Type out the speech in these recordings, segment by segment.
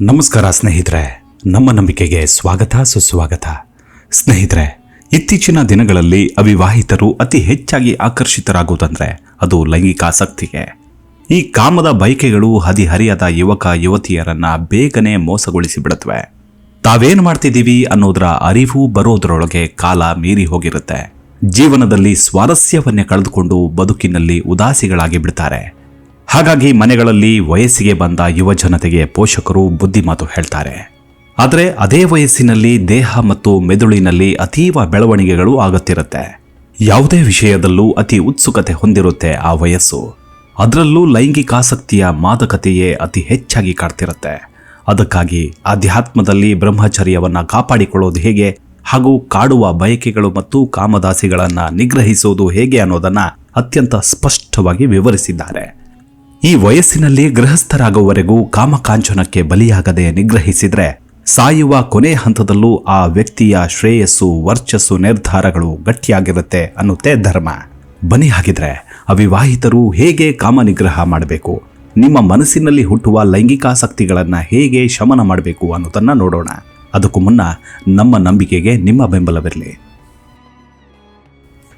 ನಮಸ್ಕಾರ ಸ್ನೇಹಿತರೆ, ನಮ್ಮ ನಂಬಿಕೆಗೆ ಸ್ವಾಗತ, ಸುಸ್ವಾಗತ. ಸ್ನೇಹಿತರೆ, ಇತ್ತೀಚಿನ ದಿನಗಳಲ್ಲಿ ಅವಿವಾಹಿತರು ಅತಿ ಹೆಚ್ಚಾಗಿ ಆಕರ್ಷಿತರಾಗುವುದಂದ್ರೆ ಅದು ಲೈಂಗಿಕ ಆಸಕ್ತಿಗೆ. ಈ ಕಾಮದ ಬಯಕೆಗಳು ಹದಿಹರಿಯದ ಯುವಕ, ಯುವತಿಯರನ್ನ ಬೇಗನೆ ಮೋಸಗೊಳಿಸಿ ಬಿಡುತ್ತವೆ ತಾವೇನು ಮಾಡ್ತಿದ್ದೀವಿ ಅನ್ನೋದರ ಅರಿವು ಬರೋದರೊಳಗೆ ಕಾಲ ಮೀರಿ ಹೋಗಿರುತ್ತೆ. ಜೀವನದಲ್ಲಿ ಸ್ವಾರಸ್ಯವನ್ನೇ ಕಳೆದುಕೊಂಡು ಬದುಕಿನಲ್ಲಿ ಉದಾಸಿಗಳಾಗಿ ಬಿಡ್ತಾರೆ ಹಾಗಾಗಿ ಮನೆಗಳಲ್ಲಿ ವಯಸ್ಸಿಗೆ ಬಂದ ಯುವ ಜನತೆಗೆ ಪೋಷಕರು ಬುದ್ಧಿಮಾತು ಹೇಳ್ತಾರೆ. ಆದರೆ ಅದೇ ವಯಸ್ಸಿನಲ್ಲಿ ದೇಹ ಮತ್ತು ಮೆದುಳಿನಲ್ಲಿ ಅತೀವ ಬೆಳವಣಿಗೆಗಳು ಆಗುತ್ತಿರುತ್ತೆ. ಯಾವುದೇ ವಿಷಯದಲ್ಲೂ ಅತಿ ಉತ್ಸುಕತೆ ಹೊಂದಿರುತ್ತೆ ಆ ವಯಸ್ಸು. ಅದರಲ್ಲೂ ಲೈಂಗಿಕಾಸಕ್ತಿಯ ಮಾದಕತೆಯೇ ಅತಿ ಹೆಚ್ಚಾಗಿ ಕಾಡ್ತಿರುತ್ತೆ. ಅದಕ್ಕಾಗಿ ಅಧ್ಯಾತ್ಮದಲ್ಲಿ ಬ್ರಹ್ಮಚರ್ಯವನ್ನು ಕಾಪಾಡಿಕೊಳ್ಳೋದು ಹೇಗೆ ಹಾಗೂ ಕಾಡುವ ಬಯಕೆಗಳು ಮತ್ತು ಕಾಮದಾಸಿಗಳನ್ನು ನಿಗ್ರಹಿಸುವುದು ಹೇಗೆ ಅನ್ನೋದನ್ನು ಅತ್ಯಂತ ಸ್ಪಷ್ಟವಾಗಿ ವಿವರಿಸಿದ್ದಾರೆ. ಈ ವಯಸ್ಸಿನಲ್ಲಿ ಗೃಹಸ್ಥರಾಗುವವರೆಗೂ ಕಾಮಕಾಂಚನಕ್ಕೆ ಬಲಿಯಾಗದೆ ನಿಗ್ರಹಿಸಿದ್ರೆ ಸಾಯುವ ಕೊನೆ ಹಂತದಲ್ಲೂ ಆ ವ್ಯಕ್ತಿಯ ಶ್ರೇಯಸ್ಸು, ವರ್ಚಸ್ಸು, ನಿರ್ಧಾರಗಳು ಗಟ್ಟಿಯಾಗಿರುತ್ತೆ ಅನ್ನುತ್ತೆ ಧರ್ಮ. ಬನ್ನಿ ಹಾಗಿದ್ರೆ, ಅವಿವಾಹಿತರು ಹೇಗೆ ಕಾಮ ನಿಗ್ರಹ ಮಾಡಬೇಕು? ನಿಮ್ಮ ಮನಸ್ಸಿನಲ್ಲಿ ಹುಟ್ಟುವ ಲೈಂಗಿಕಾಸಕ್ತಿಗಳನ್ನು ಹೇಗೆ ಶಮನ ಮಾಡಬೇಕು ಅನ್ನೋದನ್ನ ನೋಡೋಣ. ಅದಕ್ಕೂ ಮುನ್ನ ನಮ್ಮ ನಂಬಿಕೆಗೆ ನಿಮ್ಮ ಬೆಂಬಲವಿರಲಿ.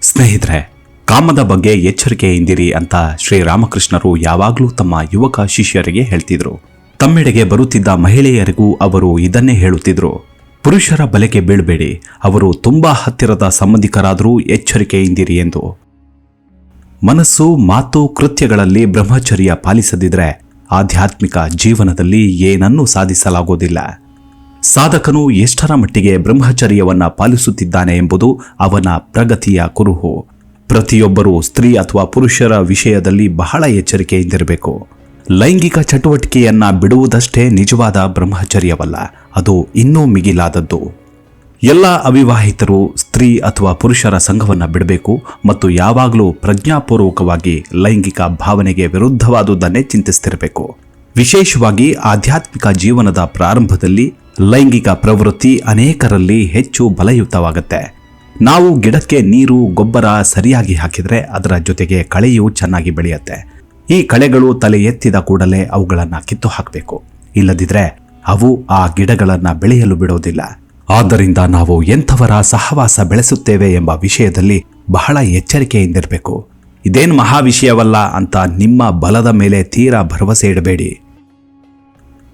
ಸ್ನೇಹಿತರೆ ಕಾಮದ ಬಗ್ಗೆ ಎಚ್ಚರಿಕೆಯಿಂದಿರಿ ಅಂತ ಶ್ರೀರಾಮಕೃಷ್ಣರು ಯಾವಾಗಲೂ ತಮ್ಮ ಯುವಕ ಶಿಷ್ಯರಿಗೆ ಹೇಳ್ತಿದ್ರು. ತಮ್ಮೆಡೆಗೆ ಬರುತ್ತಿದ್ದ ಮಹಿಳೆಯರಿಗೂ ಅವರು ಇದನ್ನೇ ಹೇಳುತ್ತಿದ್ರು. ಪುರುಷರ ಬಲೆಗೆ ಬೀಳಬೇಡಿ, ಅವರು ತುಂಬಾ ಹತ್ತಿರದ ಸಂಬಂಧಿಕರಾದರೂ ಎಚ್ಚರಿಕೆಯಿಂದಿರಿ ಎಂದು. ಮನಸ್ಸು ಮಾತು ಕೃತ್ಯಗಳಲ್ಲಿ ಬ್ರಹ್ಮಚರ್ಯ ಪಾಲಿಸದಿದ್ರೆ ಆಧ್ಯಾತ್ಮಿಕ ಜೀವನದಲ್ಲಿ ಏನನ್ನೂ ಸಾಧಿಸಲಾಗುವುದಿಲ್ಲ ಸಾಧಕನು ಎಷ್ಟರ ಮಟ್ಟಿಗೆ ಬ್ರಹ್ಮಚರ್ಯವನ್ನ ಪಾಲಿಸುತ್ತಿದ್ದಾನೆ ಎಂಬುದು ಅವನ ಪ್ರಗತಿಯ ಕುರುಹು. ಪ್ರತಿಯೊಬ್ಬರೂ ಸ್ತ್ರೀ ಅಥವಾ ಪುರುಷರ ವಿಷಯದಲ್ಲಿ ಬಹಳ ಎಚ್ಚರಿಕೆಯಿಂದಿರಬೇಕು ಲೈಂಗಿಕ ಚಟುವಟಿಕೆಯನ್ನ ಬಿಡುವುದಷ್ಟೇ ನಿಜವಾದ ಬ್ರಹ್ಮಚರ್ಯವಲ್ಲ, ಅದು ಇನ್ನೂ ಮಿಗಿಲಾದದ್ದು. ಎಲ್ಲ ಅವಿವಾಹಿತರು ಸ್ತ್ರೀ ಅಥವಾ ಪುರುಷರ ಸಂಘವನ್ನು ಬಿಡಬೇಕು ಮತ್ತು ಯಾವಾಗಲೂ ಪ್ರಜ್ಞಾಪೂರ್ವಕವಾಗಿ ಲೈಂಗಿಕ ಭಾವನೆಗೆ ವಿರುದ್ಧವಾದುದನ್ನೇ ಚಿಂತಿಸ್ತಿರಬೇಕು. ವಿಶೇಷವಾಗಿ ಆಧ್ಯಾತ್ಮಿಕ ಜೀವನದ ಪ್ರಾರಂಭದಲ್ಲಿ ಲೈಂಗಿಕ ಪ್ರವೃತ್ತಿ ಅನೇಕರಲ್ಲಿ ಹೆಚ್ಚು ಬಲಯುತವಾಗುತ್ತೆ. ನಾವು ಗಿಡಕ್ಕೆ ನೀರು, ಗೊಬ್ಬರ ಸರಿಯಾಗಿ ಹಾಕಿದರೆ ಅದರ ಜೊತೆಗೆ ಕಳೆಯು ಚೆನ್ನಾಗಿ ಬೆಳೆಯುತ್ತೆ. ಈ ಕಳೆಗಳು ತಲೆ ಎತ್ತಿದ ಕೂಡಲೇ ಅವುಗಳನ್ನು ಕಿತ್ತು ಹಾಕಬೇಕು. ಇಲ್ಲದಿದ್ರೆ ಅವು ಆ ಗಿಡಗಳನ್ನು ಬೆಳೆಯಲು ಬಿಡೋದಿಲ್ಲ. ಆದ್ದರಿಂದ ನಾವು ಎಂಥವರ ಸಹವಾಸ ಬೆಳೆಸುತ್ತೇವೆ ಎಂಬ ವಿಷಯದಲ್ಲಿ ಬಹಳ ಎಚ್ಚರಿಕೆಯಿಂದಿರಬೇಕು. ಇದೇನು ಮಹಾ ವಿಷಯವಲ್ಲ ಅಂತ ನಿಮ್ಮ ಬಲದ ಮೇಲೆ ತೀರಾ ಭರವಸೆ ಇಡಬೇಡಿ.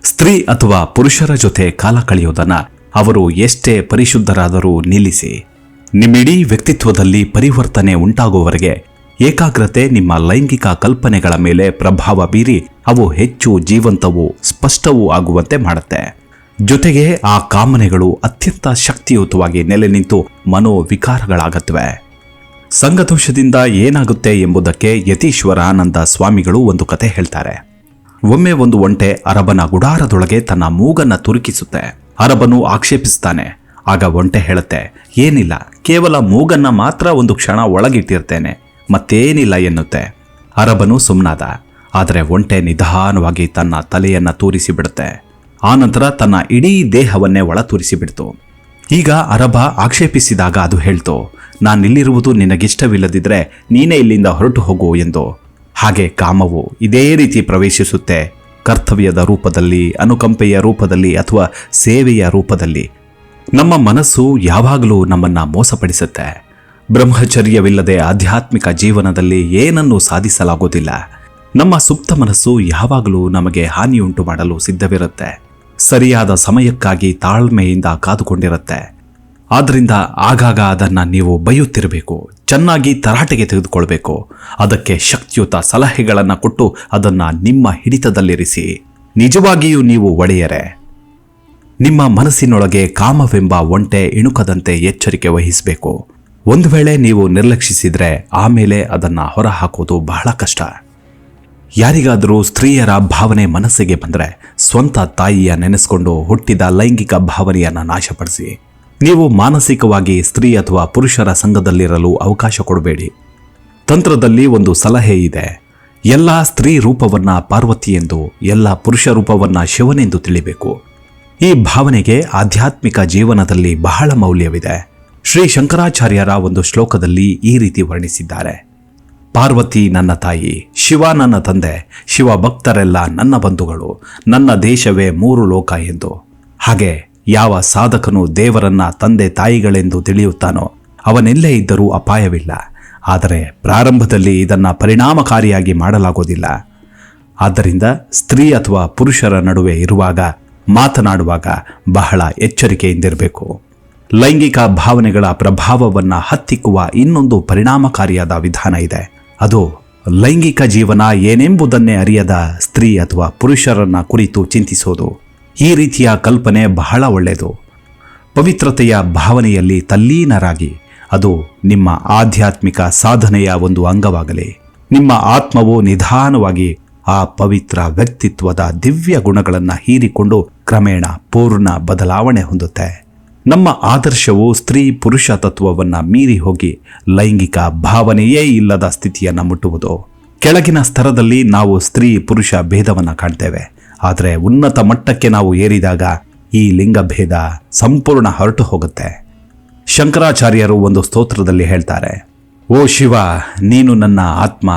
ಸ್ತ್ರೀ ಅಥವಾ ಪುರುಷರ ಜೊತೆ ಕಾಲ ಕಳೆಯುವುದನ್ನು ಅವರು ಎಷ್ಟೇ ಪರಿಶುದ್ಧರಾದರೂ ನಿಲ್ಲಿಸಿ. ನಿಮ್ಮಿಡೀ ವ್ಯಕ್ತಿತ್ವದಲ್ಲಿ ಪರಿವರ್ತನೆ ಉಂಟಾಗುವವರೆಗೆ, ಏಕಾಗ್ರತೆ ನಿಮ್ಮ ಲೈಂಗಿಕ ಕಲ್ಪನೆಗಳ ಮೇಲೆ ಪ್ರಭಾವ ಬೀರಿ ಅವು ಹೆಚ್ಚು ಜೀವಂತವೂ ಸ್ಪಷ್ಟವೂ ಆಗುವಂತೆ ಮಾಡುತ್ತೆ. ಜೊತೆಗೆ ಆ ಕಾಮನೆಗಳು ಅತ್ಯಂತ ಶಕ್ತಿಯುತವಾಗಿ ನೆಲೆ ನಿಂತು ಮನೋವಿಕಾರಗಳಾಗತ್ವೆ ಸಂಘದೋಷದಿಂದ ಏನಾಗುತ್ತೆ ಎಂಬುದಕ್ಕೆ ಯತೀಶ್ವರಾನಂದ ಸ್ವಾಮಿಗಳು ಒಂದು ಕತೆ ಹೇಳ್ತಾರೆ. ಒಮ್ಮೆ ಒಂದು ಒಂಟೆ ಅರಬನ ಗುಡಾರದೊಳಗೆ ತನ್ನ ಮೂಗನ್ನ ತುರುಕಿಸುತ್ತೆ. ಅರಬನು ಆಕ್ಷೇಪಿಸ್ತಾನೆ. ಆಗ ಒಂಟೆ ಹೇಳುತ್ತೆ, ಏನಿಲ್ಲ, ಕೇವಲ ಮೂಗನ್ನ ಮಾತ್ರ ಒಂದು ಕ್ಷಣ ಒಳಗಿಟ್ಟಿರ್ತೇನೆ, ಮತ್ತೇನಿಲ್ಲ ಎನ್ನುತ್ತೆ. ಅರಬನು ಸುಮ್ನಾದ, ಆದರೆ ಒಂಟೆ ನಿಧಾನವಾಗಿ ತನ್ನ ತಲೆಯನ್ನ ತೂರಿಸಿ ಬಿಡುತ್ತೆ ಆನಂತರ ತನ್ನ ಇಡೀ ದೇಹವನ್ನೇ ಒಳ ತೂರಿಸಿಬಿಡ್ತು ಈಗ ಅರಬ ಆಕ್ಷೇಪಿಸಿದಾಗ ಅದು ಹೇಳ್ತು, ನಾನಿಲ್ಲಿರುವುದು ನಿನಗಿಷ್ಟವಿಲ್ಲದಿದ್ರೆ ನೀನೇ ಇಲ್ಲಿಂದ ಹೊರಟು ಹೋಗು ಎಂದು. ಹಾಗೆ ಕಾಮವು ಇದೇ ರೀತಿ ಪ್ರವೇಶಿಸುತ್ತೆ, ಕರ್ತವ್ಯದ ರೂಪದಲ್ಲಿ, ಅನುಕಂಪೆಯ ರೂಪದಲ್ಲಿ ಅಥವಾ ಸೇವೆಯ ರೂಪದಲ್ಲಿ ನಮ್ಮ ಮನಸ್ಸು ಯಾವಾಗಲೂ ನಮ್ಮನ್ನು ಮೋಸಪಡಿಸುತ್ತೆ. ಬ್ರಹ್ಮಚರ್ಯವಿಲ್ಲದೆ ಆಧ್ಯಾತ್ಮಿಕ ಜೀವನದಲ್ಲಿ ಏನನ್ನೂ ಸಾಧಿಸಲಾಗುವುದಿಲ್ಲ ನಮ್ಮ ಸುಪ್ತ ಮನಸ್ಸು ಯಾವಾಗಲೂ ನಮಗೆ ಹಾನಿಯುಂಟು ಮಾಡಲು ಸಿದ್ಧವಿರುತ್ತೆ. ಸರಿಯಾದ ಸಮಯಕ್ಕಾಗಿ ತಾಳ್ಮೆಯಿಂದ ಕಾದುಕೊಂಡಿರುತ್ತೆ. ಆದ್ದರಿಂದ ಆಗಾಗ ಅದನ್ನು ನೀವು ಬೈಯುತ್ತಿರಬೇಕು. ಚೆನ್ನಾಗಿ ತರಾಟೆಗೆ ತೆಗೆದುಕೊಳ್ಬೇಕು. ಅದಕ್ಕೆ ಶಕ್ತಿಯುತ ಸಲಹೆಗಳನ್ನು ಕೊಟ್ಟು ಅದನ್ನು ನಿಮ್ಮ ಹಿಡಿತದಲ್ಲಿರಿಸಿ. ನಿಜವಾಗಿಯೂ ನೀವು ಒಡೆಯರೆ. ನಿಮ್ಮ ಮನಸ್ಸಿನೊಳಗೆ ಕಾಮವೆಂಬ ಒಂಟೆ ಇಣುಕದಂತೆ ಎಚ್ಚರಿಕೆ ವಹಿಸಬೇಕು. ಒಂದು ವೇಳೆ ನೀವು ನಿರ್ಲಕ್ಷಿಸಿದರೆ ಆಮೇಲೆ ಅದನ್ನು ಹೊರಹಾಕೋದು ಬಹಳ ಕಷ್ಟ. ಯಾರಿಗಾದರೂ ಸ್ತ್ರೀಯರ ಭಾವನೆ ಮನಸ್ಸಿಗೆ ಬಂದರೆ ಸ್ವಂತ ತಾಯಿಯ ನೆನೆಸ್ಕೊಂಡು ಹುಟ್ಟಿದ ಲೈಂಗಿಕ ಭಾವನೆಯನ್ನು ನಾಶಪಡಿಸಿ. ನೀವು ಮಾನಸಿಕವಾಗಿ ಸ್ತ್ರೀ ಅಥವಾ ಪುರುಷರ ಸಂಘದಲ್ಲಿರಲು ಅವಕಾಶ ಕೊಡಬೇಡಿ. ತಂತ್ರದಲ್ಲಿ ಒಂದು ಸಲಹೆ ಇದೆ. ಎಲ್ಲ ಸ್ತ್ರೀ ರೂಪವನ್ನು ಪಾರ್ವತಿ ಎಂದು, ಎಲ್ಲ ಪುರುಷ ರೂಪವನ್ನು ಶಿವನೆಂದು ತಿಳಿಬೇಕು. ಈ ಭಾವನೆಗೆ ಆಧ್ಯಾತ್ಮಿಕ ಜೀವನದಲ್ಲಿ ಬಹಳ ಮೌಲ್ಯವಿದೆ. ಶ್ರೀ ಶಂಕರಾಚಾರ್ಯರ ಒಂದು ಶ್ಲೋಕದಲ್ಲಿ ಈ ರೀತಿ ವರ್ಣಿಸಿದ್ದಾರೆ. ಪಾರ್ವತಿ ನನ್ನ ತಾಯಿ, ಶಿವ ನನ್ನ ತಂದೆ, ಶಿವ ಭಕ್ತರೆಲ್ಲ ನನ್ನ ಬಂಧುಗಳು, ನನ್ನ ದೇಶವೇ ಮೂರು ಲೋಕ ಎಂದು. ಹಾಗೆ ಯಾವ ಸಾಧಕನು ದೇವರನ್ನ ತಂದೆ ತಾಯಿಗಳೆಂದು ತಿಳಿಯುತ್ತಾನೋ, ಅವನೆಲ್ಲೇ ಇದ್ದರೂ ಅಪಾಯವಿಲ್ಲ. ಆದರೆ ಪ್ರಾರಂಭದಲ್ಲಿ ಇದನ್ನು ಪರಿಣಾಮಕಾರಿಯಾಗಿ ಮಾಡಲಾಗೋದಿಲ್ಲ. ಆದ್ದರಿಂದ ಸ್ತ್ರೀ ಅಥವಾ ಪುರುಷರ ನಡುವೆ ಇರುವಾಗ ಮಾತನಾಡುವಾಗ ಬಹಳ ಎಚ್ಚರಿಕೆಯಿಂದಿರಬೇಕು. ಲೈಂಗಿಕ ಭಾವನೆಗಳ ಪ್ರಭಾವವನ್ನು ಹತ್ತಿಕ್ಕುವ ಇನ್ನೊಂದು ಪರಿಣಾಮಕಾರಿಯಾದ ವಿಧಾನ ಇದೆ. ಅದು ಲೈಂಗಿಕ ಜೀವನ ಏನೆಂಬುದನ್ನೇ ಅರಿಯದ ಸ್ತ್ರೀ ಅಥವಾ ಪುರುಷರನ್ನ ಕುರಿತು ಚಿಂತಿಸೋದು. ಈ ರೀತಿಯ ಕಲ್ಪನೆ ಬಹಳ ಒಳ್ಳೆಯದು. ಪವಿತ್ರತೆಯ ಭಾವನೆಯಲ್ಲಿ ತಲ್ಲೀನರಾಗಿ ಅದು ನಿಮ್ಮ ಆಧ್ಯಾತ್ಮಿಕ ಸಾಧನೆಯ ಒಂದು ಅಂಗವಾಗಲಿ. ನಿಮ್ಮ ಆತ್ಮವು ನಿಧಾನವಾಗಿ ಆ ಪವಿತ್ರ ವ್ಯಕ್ತಿತ್ವದ ದಿವ್ಯ ಗುಣಗಳನ್ನು ಹೀರಿಕೊಂಡು ಕ್ರಮೇಣ ಪೂರ್ಣ ಬದಲಾವಣೆ ಹೊಂದುತ್ತೆ. ನಮ್ಮ ಆದರ್ಶವು ಸ್ತ್ರೀ ಪುರುಷ ತತ್ವವನ್ನು ಮೀರಿ ಹೋಗಿ ಲೈಂಗಿಕ ಭಾವನೆಯೇ ಇಲ್ಲದ ಸ್ಥಿತಿಯನ್ನು ಮುಟ್ಟುವುದು. ಕೆಳಗಿನ ಸ್ತರದಲ್ಲಿ ನಾವು ಸ್ತ್ರೀ ಪುರುಷ ಭೇದವನ್ನು ಕಾಣ್ತೇವೆ. ಆದರೆ ಉನ್ನತ ಮಟ್ಟಕ್ಕೆ ನಾವು ಏರಿದಾಗ ಈ ಲಿಂಗಭೇದ ಸಂಪೂರ್ಣ ಹೊರಟು ಹೋಗುತ್ತೆ. ಶಂಕರಾಚಾರ್ಯರು ಒಂದು ಸ್ತೋತ್ರದಲ್ಲಿ ಹೇಳ್ತಾರೆ, ಓ ಶಿವ, ನೀನು ನನ್ನ ಆತ್ಮ,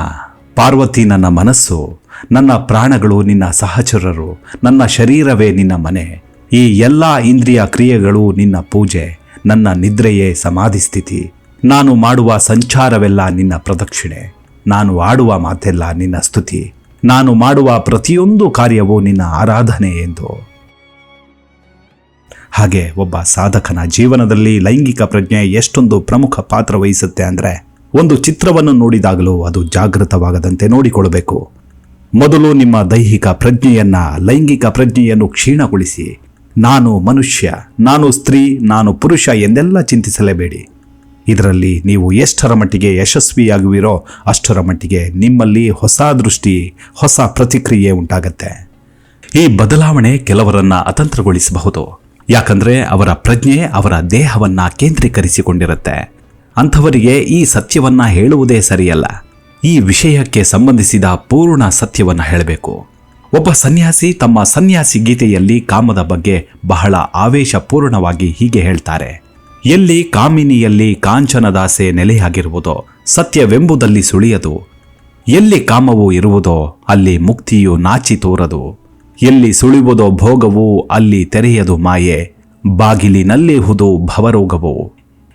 ಪಾರ್ವತಿ ನನ್ನ ಮನಸ್ಸು ನನ್ನ ಪ್ರಾಣಗಳು ನಿನ್ನ ಸಹಚರರು, ನನ್ನ ಶರೀರವೇ ನಿನ್ನ ಮನೆ. ಈ ಎಲ್ಲ ಇಂದ್ರಿಯ ಕ್ರಿಯೆಗಳು ನಿನ್ನ ಪೂಜೆ, ನನ್ನ ನಿದ್ರೆಯೇ ಸಮಾಧಿ ಸ್ಥಿತಿ. ನಾನು ಮಾಡುವ ಸಂಚಾರವೆಲ್ಲ ನಿನ್ನ ಪ್ರದಕ್ಷಿಣೆ. ನಾನು ಆಡುವ ಮಾತೆಲ್ಲ ನಿನ್ನ ಸ್ತುತಿ. ನಾನು ಮಾಡುವ ಪ್ರತಿಯೊಂದು ಕಾರ್ಯವೂ ನಿನ್ನ ಆರಾಧನೆ ಎಂದು. ಹಾಗೆ ಒಬ್ಬ ಸಾಧಕನ ಜೀವನದಲ್ಲಿ ಲೈಂಗಿಕ ಪ್ರಜ್ಞೆ ಎಷ್ಟೊಂದು ಪ್ರಮುಖ ಪಾತ್ರ ವಹಿಸುತ್ತೆ ಅಂದರೆ, ಒಂದು ಚಿತ್ರವನ್ನು ನೋಡಿದಾಗಲೂ ಅದು ಜಾಗೃತವಾಗದಂತೆ ನೋಡಿಕೊಳ್ಳಬೇಕು. ಮೊದಲು ನಿಮ್ಮ ದೈಹಿಕ ಪ್ರಜ್ಞೆಯನ್ನ, ಲೈಂಗಿಕ ಪ್ರಜ್ಞೆಯನ್ನು ಕ್ಷೀಣಗೊಳಿಸಿ. ನಾನು ಮನುಷ್ಯ, ನಾನು ಸ್ತ್ರೀ, ನಾನು ಪುರುಷ ಎಂದೆಲ್ಲ ಚಿಂತಿಸಲೇಬೇಡಿ. ಇದರಲ್ಲಿ ನೀವು ಎಷ್ಟರ ಮಟ್ಟಿಗೆ ಯಶಸ್ವಿಯಾಗುವಿರೋ, ಅಷ್ಟರ ಮಟ್ಟಿಗೆ ನಿಮ್ಮಲ್ಲಿ ಹೊಸ ದೃಷ್ಟಿ, ಹೊಸ ಪ್ರತಿಕ್ರಿಯೆ ಉಂಟಾಗತ್ತೆ. ಈ ಬದಲಾವಣೆ ಕೆಲವರನ್ನ ಅತಂತ್ರಗೊಳಿಸಬಹುದು. ಯಾಕಂದ್ರೆ ಅವರ ಪ್ರಜ್ಞೆ ಅವರ ದೇಹವನ್ನ ಕೇಂದ್ರೀಕರಿಸಿಕೊಂಡಿರುತ್ತೆ. ಅಂಥವರಿಗೆ ಈ ಸತ್ಯವನ್ನ ಹೇಳುವುದೇ ಸರಿಯಲ್ಲ. ಈ ವಿಷಯಕ್ಕೆ ಸಂಬಂಧಿಸಿದ ಪೂರ್ಣ ಸತ್ಯವನ್ನು ಹೇಳಬೇಕು. ಒಬ್ಬ ಸನ್ಯಾಸಿ ತಮ್ಮ ಸನ್ಯಾಸಿ ಗೀತೆಯಲ್ಲಿ ಕಾಮದ ಬಗ್ಗೆ ಬಹಳ ಆವೇಶಪೂರ್ಣವಾಗಿ ಹೀಗೆ ಹೇಳ್ತಾರೆ. ಎಲ್ಲಿ ಕಾಮಿನಿಯಲ್ಲಿ ಕಾಂಚನದಾಸೆ ನೆಲೆಯಾಗಿರುವುದೋ, ಸತ್ಯವೆಂಬುದಲ್ಲಿ ಸುಳಿಯದು. ಎಲ್ಲಿ ಕಾಮವು ಇರುವುದೋ, ಅಲ್ಲಿ ಮುಕ್ತಿಯು ನಾಚಿ ತೋರದು. ಎಲ್ಲಿ ಸುಳಿವುದೋ ಭೋಗವು, ಅಲ್ಲಿ ತೆರೆಯದು ಮಾಯೆ. ಬಾಗಿಲಿನಲ್ಲಿ ಹುದು ಭವರೋಗವು.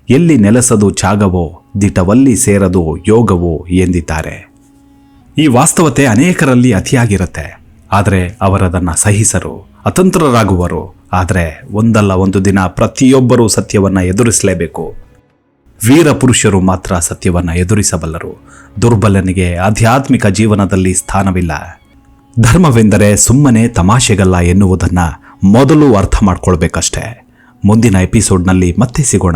ಎಲ್ಲಿ ನೆಲಸದು ಚಾಗವೋ ದಿಟವಲ್ಲಿ ಸೇರದು ಯೋಗವು ಎಂದಿದ್ದಾರೆ. ಈ ವಾಸ್ತವತೆ ಅನೇಕರಲ್ಲಿ ಅತಿಯಾಗಿರುತ್ತೆ. ಆದರೆ ಅವರದನ್ನು ಸಹಿಸರು, ಅತಂತ್ರರಾಗುವರು. ಆದರೆ ಒಂದಲ್ಲ ಒಂದು ದಿನ ಪ್ರತಿಯೊಬ್ಬರೂ ಸತ್ಯವನ್ನು ಎದುರಿಸಲೇಬೇಕು. ವೀರ ಪುರುಷರು ಮಾತ್ರ ಸತ್ಯವನ್ನು ಎದುರಿಸಬಲ್ಲರು. ದುರ್ಬಲನಿಗೆ ಆಧ್ಯಾತ್ಮಿಕ ಜೀವನದಲ್ಲಿ ಸ್ಥಾನವಿಲ್ಲ. ಧರ್ಮವೆಂದರೆ ಸುಮ್ಮನೆ ತಮಾಷೆಗಲ್ಲ ಎನ್ನುವುದನ್ನು ಮೊದಲು ಅರ್ಥ ಮಾಡ್ಕೊಳ್ಬೇಕಷ್ಟೆ. ಮುಂದಿನ ಎಪಿಸೋಡ್ನಲ್ಲಿ ಮತ್ತೆ ಸಿಗೋಣ.